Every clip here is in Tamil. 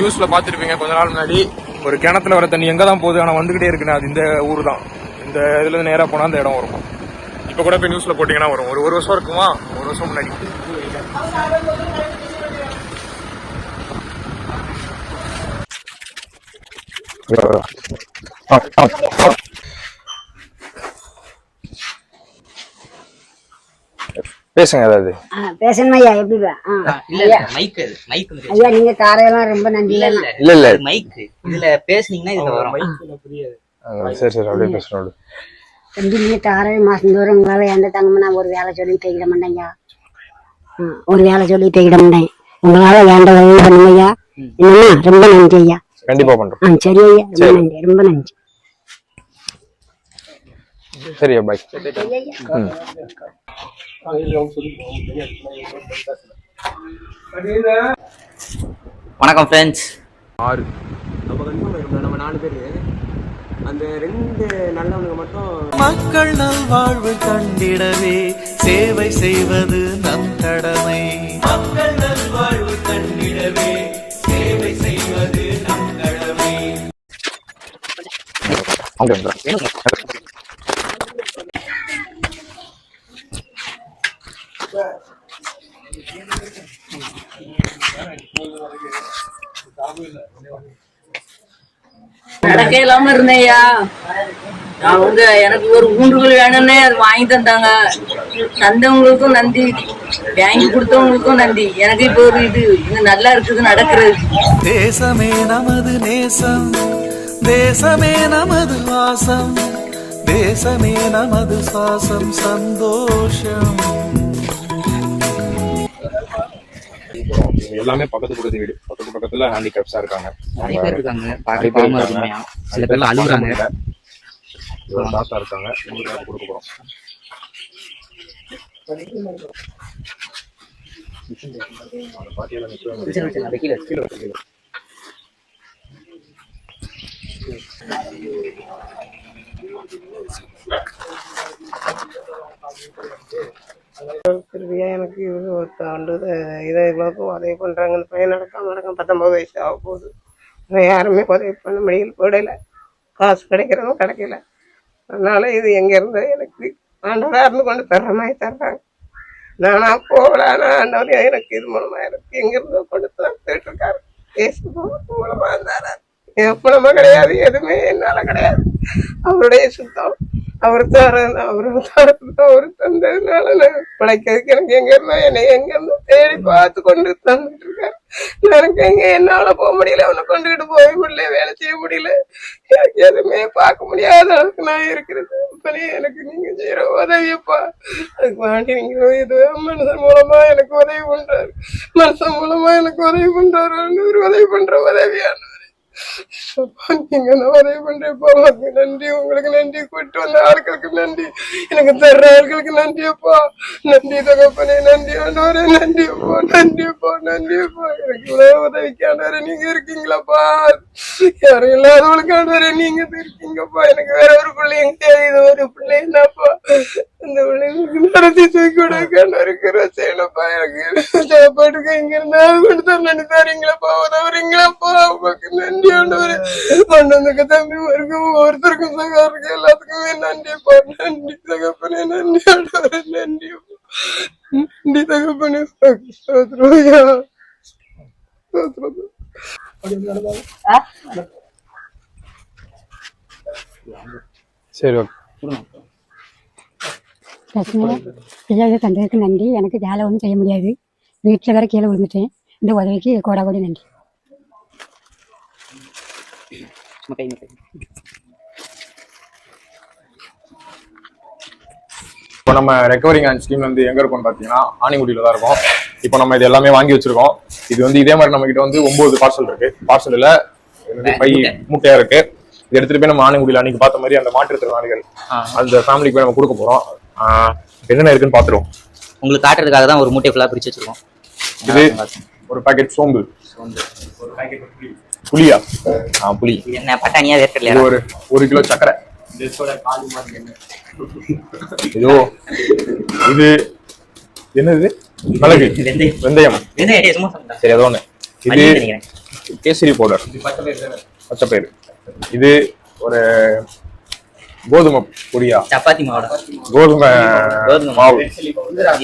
நியூஸில் பார்த்துருப்பீங்க. கொஞ்ச நாள் முன்னாடி ஒரு கிணத்துல வர தண்ணி எங்கே தான் போகுது? ஆனால் வந்துகிட்டே இருக்குன்னு அது இந்த ஊர் தான். இந்த இதுலேருந்து நேராக போனால் அந்த இடம் வரும். இப்போ கூட போய் நியூஸில் போட்டிங்கன்னா வரும். ஒரு ஒரு வருஷம் இருக்குமா? ஒரு வருஷம் முன்னாடி. பேசுங்க ஏதாவது. ஆ, பேசணுமா ஐயா? எப்படி. இல்ல மைக் அது மைக் ஐயா நீங்க தாரையெல்லாம் ரொம்ப நன்றி. இல்ல இல்ல. மைக் இதுல பேசுனீங்கன்னா இதுல வரும். சரி சரி அப்படியே பேசுறோம் தம்பி நீங்க தாரை மாசம் தூரம் உங்களால எந்த தங்கமும் நான் ஒரு வேலை சொல்லி போய்கிட மாட்டேங்க ஒரு வேலை சொல்லி போய்கிட மாட்டேன். உங்களால வேண்ட உதவி பண்ணுங்க ஐயா. என்னன்னா ரொம்ப நன்றி ஐயா. கண்டிப்பா பண்றோம் ஆ சரி ஐயா. ரொம்ப நன்றி ரொம்ப நன்றி. சரியா பாய் வணக்கம் ஃப்ரெண்ட்ஸ் ஆறு. நம்ம கன்ஃபார்ம் நம்ம நாலு பேர் அந்த ரெண்டு நல்லவனுங்க மட்டும் மக்கள் நல்வாழ்வு கண்டிடவே சேவை செய்வது நம் கடமை. மக்கள் நல்வாழ்வு கண்டிடவே சேவை செய்வது நம் கடமை. நடக்க இல்லாம இருந்தேயா நான் வந்து எனக்கு ஒரு ஊன்றுகள் வேணும்னே அது வாங்கி தந்தாங்க. தந்தவங்களுக்கும் நன்றி. வாங்கி கொடுத்தவங்களுக்கும் நன்றி. எனக்கு இப்போ ஒரு இது இது நல்லா இருக்குது நடக்கிறது. தேசமே நமது நேசம். தேசமே நமது வாசம். தேசமே நமது சுவாசம். சந்தோஷம். எல்லாமே பக்கத்து பக்கத்து வீடு. பக்கத்து பக்கத்துல ஹேண்டிகேப்ஸா இருக்காங்க. நிறைய பேர் இருக்காங்க. பாவமா. இருக்குமையா. சில பேர்லாம் அழுகுறாங்க. ஒரு தாத்தா இருக்காங்க. உங்களுக்கு கொடுக்க போறோம். பாட்டியெல்லாம் நிக்கிறாங்க. சரி, திருப்பியா எனக்கு இது ஒரு ஆண்டு இதை இவ்வளோக்கும் உதவி பண்ணுறாங்க இந்த பையன் நடக்காம நடக்க பத்தொம்பது வயசு ஆக போகுது. யாருமே உதவி பண்ண முடியல போடல. காசு கிடைக்கிறதும் கிடைக்கல. அதனால இது எங்கேருந்து எனக்கு ஆண்டவராக இருந்து கொண்டு தர்ற மாதிரி தர்றாங்க. நானா போகலான்னா ஆண்டவர் எனக்கு இது மூலமா எனக்கு எங்கிருந்தோ கொண்டு தந்துட்டு இருக்காரு. பேசு மூலமா இருந்தாரு. என் மூலமா கிடையாது எதுவுமே என்னால கிடையாது. அவருடைய சுத்தம் அவர் தர அவரு தரத்து அவர் தந்ததுனால நான் பிழைக்கிறதுக்கு எனக்கு எங்க இருந்தா என்னை எங்க இருந்து தேடி பார்த்து கொண்டு தந்துட்டு இருக்காரு. எனக்கு எங்க என்னால போக முடியல அவனை கொண்டுகிட்டு போக முடியல வேலை செய்ய முடியல. எனக்கு எதுவுமே பார்க்க முடியாத அளவுக்கு நான் இருக்கிறது. அப்பனே எனக்கு நீங்க செய்யற உதவியப்பா அதுக்கு வேண்டி நீங்க இது மனுஷன் மூலமா எனக்கு உதவி பண்றாரு. மனுஷன் மூலமா எனக்கு உதவி பண்றாரு. ஒரு உதவி பண்ற உதவியான நீங்க என்ன உதவி பண்றப்பா நன்றி. உங்களுக்கு நன்றி. கூட்டு வந்த ஆட்களுக்கு நன்றி. எனக்கு தர்ற ஆட்களுக்கு நன்றி அப்பா. நன்றி தகப்பனே நன்றி ஆண்டவரே நன்றி அப்பா நன்றி எனக்கு இவ்வளவு உதவிக்கு ஆண்டவரே நீங்க இருக்கீங்களாப்பா. யாரும் இல்லாதவங்களுக்கு ஆண்டவரே நீங்க இருக்கீங்கப்பா. எனக்கு வேற ஒரு பிள்ளைங்க தெரியுது ஒரு பிள்ளை என்னப்பா? அந்த பிள்ளைங்களுக்கு நடத்தி தூக்கி விட இருக்கிற செய்யலப்பா எனக்கு சாப்பாட்டுக்கு இங்க இருந்தாலும் கொண்டு தர நன்றி தரீங்களப்பா. உதவுறீங்களாப்பா. உங்களுக்கு நன்றி. ஆண்டவரே கொண்டு வந்த தம்பி இருக்கும் ஒவ்வொருத்தருக்கும் சகா இருக்கு எல்லாத்துக்குமே நன்றிப்பா நன்றி தகப்பனே நன்றி ஆண்டவரே நன்றி நன்றி தகப்பனே சோத்ரோயா சோத்ரோயா சரி ஓகே பசங்க பிள்ளைகள் தந்ததுக்கு நன்றி எனக்கு வேலை ஒன்றும் செய்ய முடியாது வீட்டில் வேற கீழே விழுந்துட்டேன் இந்த உதவிக்கு கோடா கோடி நன்றி கை. இப்போ நம்ம ரெக்கவரிங் அண்ட் ஸ்கீம் வந்து எங்க இருக்கும்னு பாத்தீங்கன்னா ஆணிமுடியில தான் இருக்கும். இப்போ நம்ம இது எல்லாமே வாங்கி வச்சிருக்கோம். இது வந்து இதே மாதிரி நம்ம கிட்ட வந்து ஒன்பது பார்சல் இருக்கு. பார்சல்ல பை மூட்டையா இருக்கு. இது எடுத்துட்டு போய் நம்ம ஆணிமுடியில அன்னைக்கு பார்த்த மாதிரி அந்த மாற்றுத்திறனாளிகள். அந்த ஃபேமிலிக்கு போய் நம்ம கொடுக்க போறோம். என்னென்ன இருக்குன்னு பாத்துருவோம் உங்களுக்கு காட்டுறதுக்காக தான் ஒரு மூட்டை ஃபுல்லா பிரிச்சு வச்சிருக்கோம். இது ஒரு பாக்கெட் சோம்பு. ஒரு பாக்கெட் புளியா? ஆ புளி. என்ன பட்டாணியா இது வேர்க்கடலையா? ஒரு ஒரு கிலோ சக்கரை. இதோ இது என்னது? மிளகு. வெந்தயம். சரி அதோ ஒண்ணு. இது கேசரி பவுடர். பச்சை பயிறு இது ஒரு கோதுமை பொடியா? சப்பாத்தி மாவோட. கோதுமை மாவு.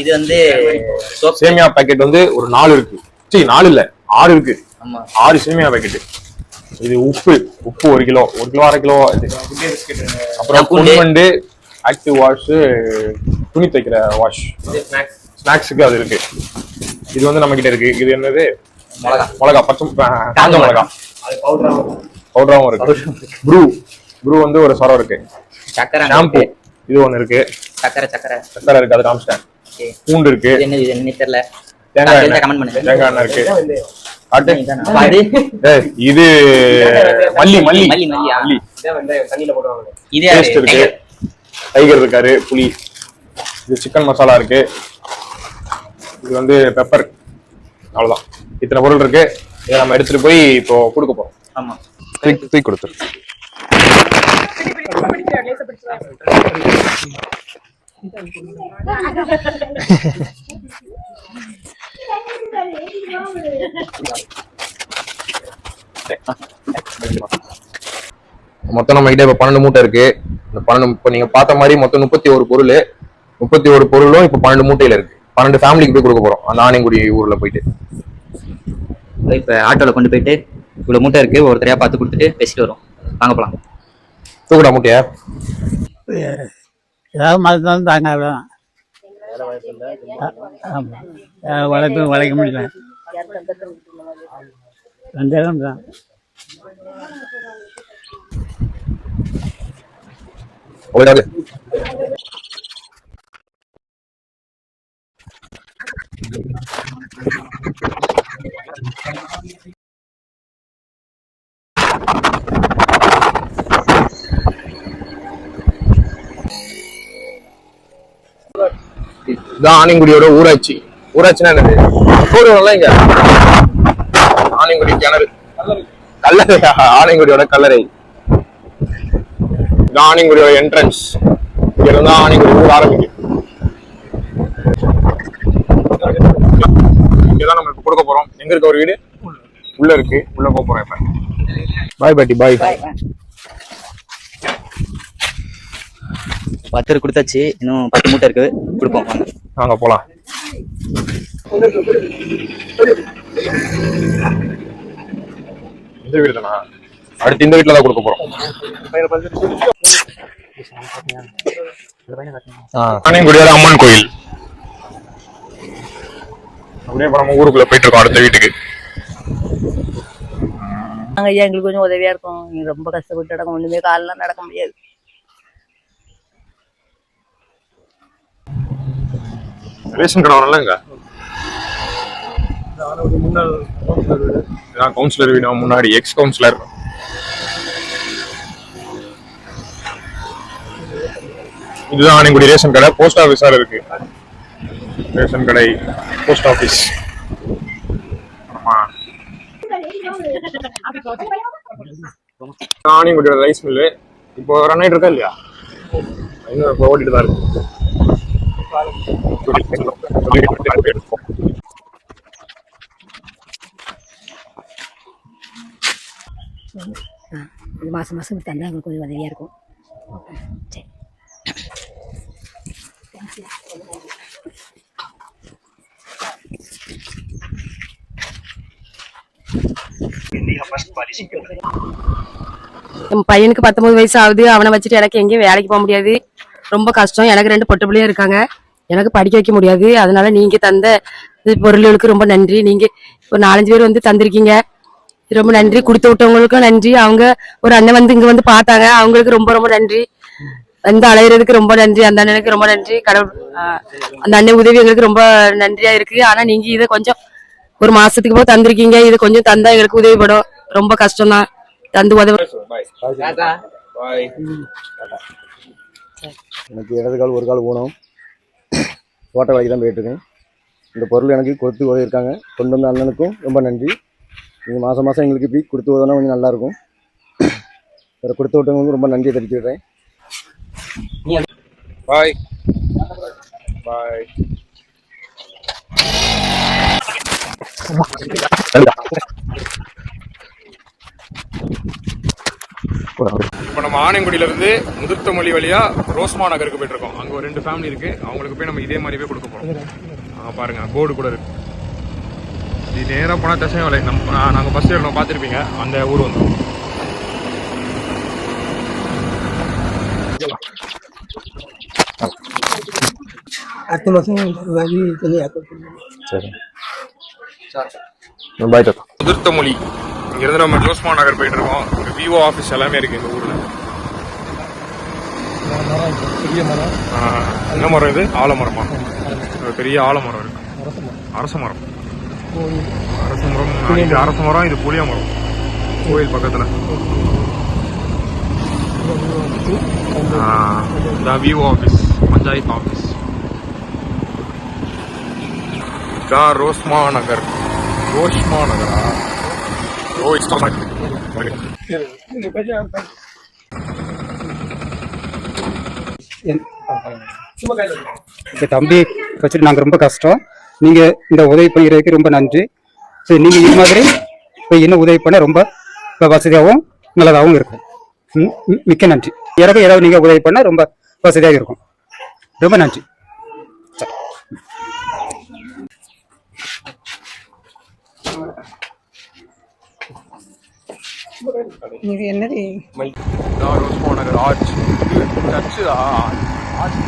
இது வந்து சேமியா பாக்கெட் வந்து ஒரு நாலு இருக்கு. சரி நாலு இல்ல ஆறு இருக்கு. ஆறு சேமியா பாக்கெட் இது உப்பு உப்பு ஒரு கிலோ ஒரு கிலோ அரை கிலோ இது. அப்புறம் பூண்டு. குண்டுமண்டு ஆக்டிவ் வாஷ் துணி தைக்கிற வாஷ் ஸ்நாக்ஸுக்கு அது இருக்கு. இது வந்து நம்ம கிட்ட இருக்கு. இது என்னது? மிளகா. மிளகா பச்சை காஞ்ச மிளகா. பவுடராவும் இருக்கு. ப்ரூ ப்ரூ வந்து ஒரு சரம் இருக்கு. சக்கரை ஷாம்பு இது ஒண்ணு இருக்கு. சக்கரை சக்கரை. சக்கரை இருக்கு. அது காமிச்சிட்டேன் பூண்டு இருக்கு. என்ன இது என்ன தெரியல தேங்காய் எண்ணெய். comment பண்ணுங்க. தேங்காய் எண்ணெய் இருக்கு. இது மல்லி மல்லி. மல்லி? மல்லி இது பேஸ்ட் இருக்கு. டைகர். இருக்காரு புளி. இது சிக்கன் மசாலா இருக்கு. இது வந்து பெப்பர் அவ்வளவுதான். இத்தனை பொருள் இருக்கு. இதை நம்ம எடுத்துட்டு போய் இப்போ கொடுக்க போறோம். ஆமா. தூக்கி தூக்கி கொடுத்துரு. மொத்தம் நம்ம கிட்ட இப்ப பன்னெண்டு மூட்டை இருக்கு. இந்த பன்னெண்டு இப்ப நீங்க பார்த்த மாதிரி மொத்தம் முப்பத்தி ஒரு பொருள் முப்பத்தி ஒரு பொருளும் இப்ப பன்னெண்டு மூட்டையில இருக்கு. பன்னெண்டு ஃபேமிலிக்கு போய் கொடுக்க போறோம். அந்த ஆனைங்குடி ஊர்ல போயிட்டு. இப்ப ஆட்டோல கொண்டு போயிட்டு இவ்வளவு மூட்டை இருக்கு. ஒருத்தரையா பார்த்து கொடுத்துட்டு பேசிட்டு வரோம் வாங்க போலாம். தூக்குடா மூட்டையா? ஏதாவது மதத்தாலும் தாங்க அவ்வளோதான் வளைக்க முடியல. ரெண்டு தான். ஓடாது ஊராட்சி. ஊராட்சினா என்னது? போடுவோம்ல இங்க ஆனைங்குடி கிணறு. கல்லறை. ஆனைங்குடியோட கல்லறை. ஆனைங்குடியோட என்ட்ரன்ஸ் இங்க இருந்தா ஆனைங்குடி ஊர் ஆரம்பிக்கும் இங்கதான் நம்ம இப்ப கொடுக்க போறோம். எங்க இருக்க ஒரு வீடு? உள்ள இருக்கு. உள்ள போக போறோம் இப்ப. பாய் பாட்டி பாய் பத்து கொடுத்தாச்சு. இன்னும் பத்து மூட்டை இருக்கு கொடுப்போம். வாங்க வாங்க போலாம். இந்த வீடு தானா? அடுத்து இந்த வீட்டுல தான் கொடுக்க போறோம் ஆனையங்குடியோட அம்மன் கோயில். அப்படியே நம்ம ஊருக்குள்ள போயிட்டு இருக்கோம் அடுத்த வீட்டுக்கு. நாங்க ஐயா எங்களுக்கு கொஞ்சம் உதவியா இருக்கும்? நீங்க ரொம்ப கஷ்டப்பட்டு நடக்க ஒண்ணுமே காலெல்லாம் நடக்க முடியாது. ரேஷன் கடை வரலங்க இதான் கவுன்சிலர் வீடு முன்னாடி எக்ஸ் கவுன்சிலர் இதுதான் ஆனைக்குடி ரேஷன் கடை போஸ்ட் ஆபீஸ் வேற இருக்கு. ரேஷன் கடை போஸ்ட் ஆஃபீஸ் ஆமா. ஆனைக்குடியோட ரைஸ் மில்லு இப்போ ரன் ஆயிட்டு இருக்கா இல்லையா? இன்னும் இப்போ ஓடிட்டு தான் இருக்கு. மாதம் மாதம் தந்தால் எங்களுக்கு கொஞ்சம் உதவியாக இருக்கும். சரி. என் பையனுக்கு பத்தொன்பது வயசு ஆகுது. அவனை வச்சுட்டு எனக்கு எங்கேயும் வேலைக்கு போக முடியாது. ரொம்ப கஷ்டம். எனக்கு ரெண்டு பொட்டு பிள்ளையும் இருக்காங்க. எனக்கு படிக்க வைக்க முடியாது. அதனால நீங்க தந்த பொருள்களுக்கு ரொம்ப நன்றி. நீங்க ஒரு நாலஞ்சு பேர் வந்து தந்திருக்கீங்க. ரொம்ப நன்றி. கொடுத்து விட்டவங்களுக்கும் நன்றி. அவங்க ஒரு அண்ணன் வந்து இங்க வந்து பார்த்தாங்க. அவங்களுக்கு ரொம்ப ரொம்ப நன்றி. வந்து அலையிறதுக்கு ரொம்ப நன்றி. அந்த அண்ணனுக்கு ரொம்ப நன்றி. கடவுள் அந்த அண்ணன் உதவி எங்களுக்கு ரொம்ப நன்றியா இருக்கு. ஆனா நீங்க இதை கொஞ்சம் ஒரு மாசத்துக்கு போய் தந்திருக்கீங்க. இது கொஞ்சம் தந்தா எங்களுக்கு உதவிப்படும். ரொம்ப கஷ்டம் தான் தந்து உதவி எனக்கு இடது கால் ஒரு கால் ஊனம். தோட்ட வேலைக்கு தான் போயிட்டுருக்கேன். இந்த பொருள் எனக்கு கொடுத்து உதவிருக்காங்க கொண்டு வந்த அண்ணனுக்கும் ரொம்ப நன்றி. நீங்கள் மாதம் மாதம் எங்களுக்கு இப்படி கொடுத்து உதவினா கொஞ்சம் நல்லாயிருக்கும். வேறு கொடுத்து விட்டவங்களுக்கு ரொம்ப நன்றியை தெரிவிச்சுக்கிறேன். பாய். பாய். நம்ம இருந்து முதிர்த்தமொழி வழியா ரோஸ்மா நகருக்கு போயிட்டு இருக்கோம் அங்க ஒரு ரெண்டு ஃபேமிலி இருக்கு. அவங்களுக்கு போய் நம்ம இதே மாதிரி போய் கொடுக்க போறோம். அங்க பாருங்க போர்டு கூட இருக்கு. இது நேரா போனா தசைவலை நம்ம நா- நாங்க பஸ் ஏறணும். பார்த்திருப்பீங்க. அந்த ஊர் வந்து. அடுத்த மாதம் வழி கொஞ்சம் சரி. பாய் தாத்தா. முதிர்த்தமொழி. இங்க இருந்து நம்ம ரோஸ்மா நகர் போயிட்டு இருக்கோம் விவோ ஆபீஸ் எல்லாமே இருக்கு இந்த ஊர்ல. ஆ, என்ன மரம் இது? ஆலமரமா? ஒரு பெரிய ஆலமரம் இருக்கு. அரச மரம். அரச மரம். இது அரச மரம் இது புளிய மரம். கோயில் பக்கத்துல. ஆ, இதான் விவோ ஆபீஸ் பஞ்சாயத்து ஆபீஸ் இதான் ரோஸ்மா நகர் ரோஷ்மா நகரா ரோஸ்மா நகர் இந்த தம்பி வச்சுட்டு நாங்கள் ரொம்ப கஷ்டம். நீங்கள் இந்த உதவி பண்ணுறதுக்கு ரொம்ப நன்றி. சரி நீங்கள் இது மாதிரி இப்போ இன்னும் உதவி பண்ண ரொம்ப வசதியாகவும் நல்லதாகவும் இருக்கும். ம், ம், மிக்க நன்றி. எனக்கு ஏதாவது நீங்கள் உதவி பண்ணால் ரொம்ப வசதியாக இருக்கும். ரொம்ப நன்றி. இது என்னது? நகர் ஆர்ச் இது சர்ச்சு ஆர்ச் ஆர்ச்